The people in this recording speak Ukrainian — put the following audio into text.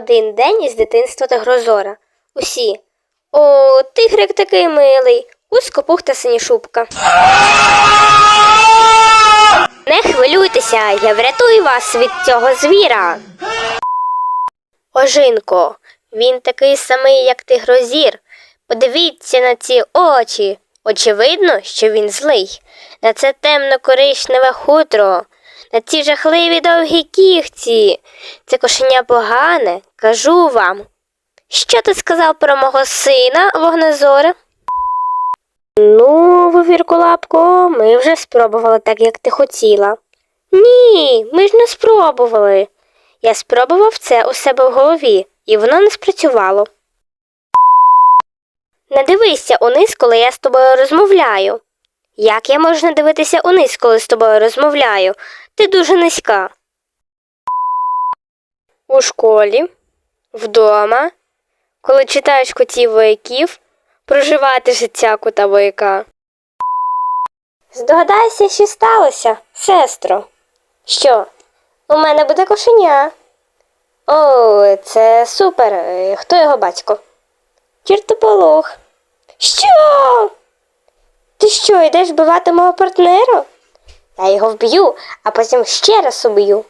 один день із дитинства Тигрозора. Усі. О, тигрик такий милий, узко пухта синішубка. Не хвилюйтеся, я врятую вас від цього звіра. Ожинко, він такий самий, як тигрозір. Подивіться на ці очі. Очевидно, що він злий. На це темно-коричневе хутро, на ці жахливі довгі кігці. Це кошеня погане, кажу вам. Що ти сказав про мого сина, вогнезоре? Ну, вовіркулапко, ми вже спробували так, як ти хотіла. Ні, ми ж не спробували. Я спробував це у себе в голові, і воно не спрацювало. Не дивися униз, коли я з тобою розмовляю. Як я можу не дивитися униз, коли з тобою розмовляю? Ти дуже низька. У школі, вдома, коли читаєш котів вояків, проживати життя кота вояка. Здогадайся, що сталося, сестро. Що? У мене буде кошеня. О, це супер. Хто його батько? Чертополох. Що? Що, йдеш вбивати мого партнера? Я його вб'ю, а потім ще раз уб'ю.